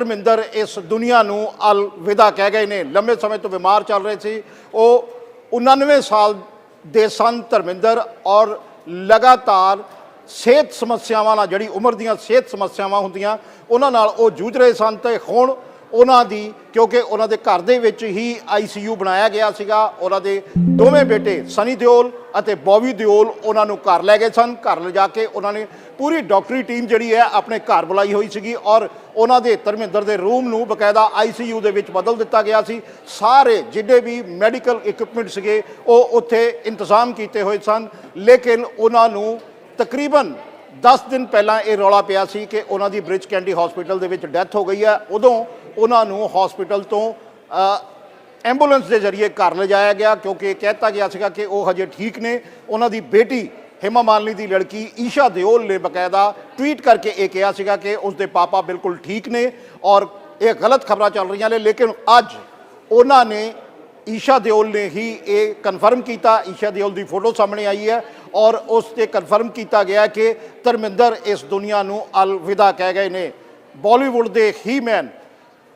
ਧਰਮਿੰਦਰ ਇਸ ਦੁਨੀਆ ਨੂੰ ਅਲਵਿਦਾ ਕਹਿ ਗਏ ਨੇ। ਲੰਮੇ ਸਮੇਂ ਤੋਂ ਬਿਮਾਰ ਚੱਲ ਰਹੇ ਸੀ। ਉਹ 99 ਸਾਲ ਦੇ ਸਨ ਧਰਮਿੰਦਰ ਔਰ ਲਗਾਤਾਰ ਸਿਹਤ ਸਮੱਸਿਆਵਾਂ ਨਾਲ, ਜਿਹੜੀ ਉਮਰ ਦੀਆਂ ਸਿਹਤ ਸਮੱਸਿਆਵਾਂ ਹੁੰਦੀਆਂ, ਉਹਨਾਂ ਨਾਲ ਉਹ ਜੂਝ ਰਹੇ ਸਨ ਤੇ ਹੁਣ ਉਹਨਾਂ ਦੀ, ਕਿਉਂਕਿ ਉਹਨਾਂ ਦੇ ਘਰ ਦੇ ਵਿੱਚ ਹੀ ਆਈਸੀਯੂ ਬਣਾਇਆ ਗਿਆ ਸੀਗਾ। ਉਹਨਾਂ ਦੇ ਦੋਵੇਂ ਬੇਟੇ ਸਨੀ ਦਿਓਲ ਅਤੇ ਬੌਬੀ ਦਿਓਲ ਉਹਨਾਂ ਨੂੰ ਘਰ ਲੈ ਗਏ ਸਨ। ਘਰ ਲਿਜਾ ਕੇ ਉਹਨਾਂ ਨੇ ਪੂਰੀ ਡਾਕਟਰੀ ਟੀਮ ਜਿਹੜੀ ਹੈ ਆਪਣੇ ਘਰ ਬੁਲਾਈ ਹੋਈ ਸੀਗੀ ਔਰ ਉਹਨਾਂ ਦੇ ਧਰਮਿੰਦਰ ਦੇ ਰੂਮ ਨੂੰ ਬਕਾਇਦਾ ਆਈਸੀਯੂ ਦੇ ਵਿੱਚ ਬਦਲ ਦਿੱਤਾ ਗਿਆ ਸੀ। ਸਾਰੇ ਜਿੰਨੇ ਵੀ ਮੈਡੀਕਲ ਇਕਵਿਪਮੈਂਟ ਸੀਗੇ, ਉਹ ਉੱਥੇ ਇੰਤਜ਼ਾਮ ਕੀਤੇ ਹੋਏ ਸਨ। ਲੇਕਿਨ ਉਹਨਾਂ ਨੂੰ ਤਕਰੀਬਨ 10 ਦਿਨ ਪਹਿਲਾਂ ਇਹ ਰੌਲਾ ਪਿਆ ਸੀ ਕਿ ਉਹਨਾਂ ਦੀ ਬ੍ਰਿਜ ਕੈਂਡੀ ਹਸਪੀਟਲ ਦੇ ਵਿੱਚ ਡੈਥ ਹੋ ਗਈ ਹੈ। ਉਦੋਂ ਉਹਨਾਂ ਨੂੰ ਹਸਪੀਟਲ ਤੋਂ ਐਂਬੂਲੈਂਸ ਦੇ ਜ਼ਰੀਏ ਘਰ ਲਿਜਾਇਆ ਗਿਆ ਕਿਉਂਕਿ ਕਹਿਤਾ ਗਿਆ ਸੀਗਾ ਕਿ ਉਹ ਹਜੇ ਠੀਕ ਨੇ। ਉਹਨਾਂ ਦੀ ਬੇਟੀ ਹਿਮਾ ਮਾਲਨੀ ਦੀ ਲੜਕੀ ਈਸ਼ਾ ਦਿਓਲ ਨੇ ਬਕਾਇਦਾ ਟਵੀਟ ਕਰਕੇ ਇਹ ਕਿਹਾ ਸੀਗਾ ਕਿ ਉਸ ਦੇ ਪਾਪਾ ਬਿਲਕੁਲ ਠੀਕ ਨੇ ਔਰ ਇਹ ਗਲਤ ਖਬਰਾਂ ਚੱਲ ਰਹੀਆਂ ਨੇ, ਲੇਕਿਨ ਅੱਜ ਉਹਨਾਂ ਨੇ ਈਸ਼ਾ ਦਿਓਲ ਨੇ ਹੀ ਇਹ ਕਨਫਰਮ ਕੀਤਾ। ਈਸ਼ਾ ਦਿਓਲ ਦੀ ਫੋਟੋ ਸਾਹਮਣੇ ਆਈ ਹੈ ਔਰ ਉਸ ਤੇ ਕਨਫਰਮ ਕੀਤਾ ਗਿਆ ਕਿ ਧਰਮਿੰਦਰ ਇਸ ਦੁਨੀਆ ਨੂੰ ਅਲਵਿਦਾ ਕਹਿ ਗਏ ਨੇ। ਬਾਲੀਵੁੱਡ ਦੇ ਹੀ ਮੈਨ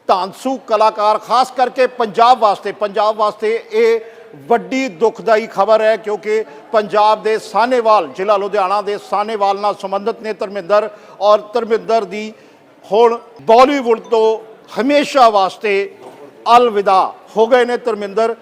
ਧਾਂਸੂ ਕਲਾਕਾਰ, ਖਾਸ ਕਰਕੇ ਪੰਜਾਬ ਵਾਸਤੇ ਪੰਜਾਬ ਵਾਸਤੇ ਇਹ ਵੱਡੀ ਦੁਖਦਾਈ ਖਬਰ ਹੈ ਕਿਉਂਕਿ ਪੰਜਾਬ ਦੇ ਸਾਨੇਵਾਲ ਜ਼ਿਲ੍ਹਾ ਲੁਧਿਆਣਾ ਦੇ ਸਾਨੇਵਾਲ ਨਾਲ ਸੰਬੰਧਿਤ ਨੇ ਧਰਮਿੰਦਰ ਔਰ ਧਰਮਿੰਦਰ ਦੀ ਹੁਣ ਬਾਲੀਵੁੱਡ ਤੋਂ ਹਮੇਸ਼ਾ ਵਾਸਤੇ ਅਲਵਿਦਾ ਹੋ ਗਏ ਨੇ ਧਰਮਿੰਦਰ।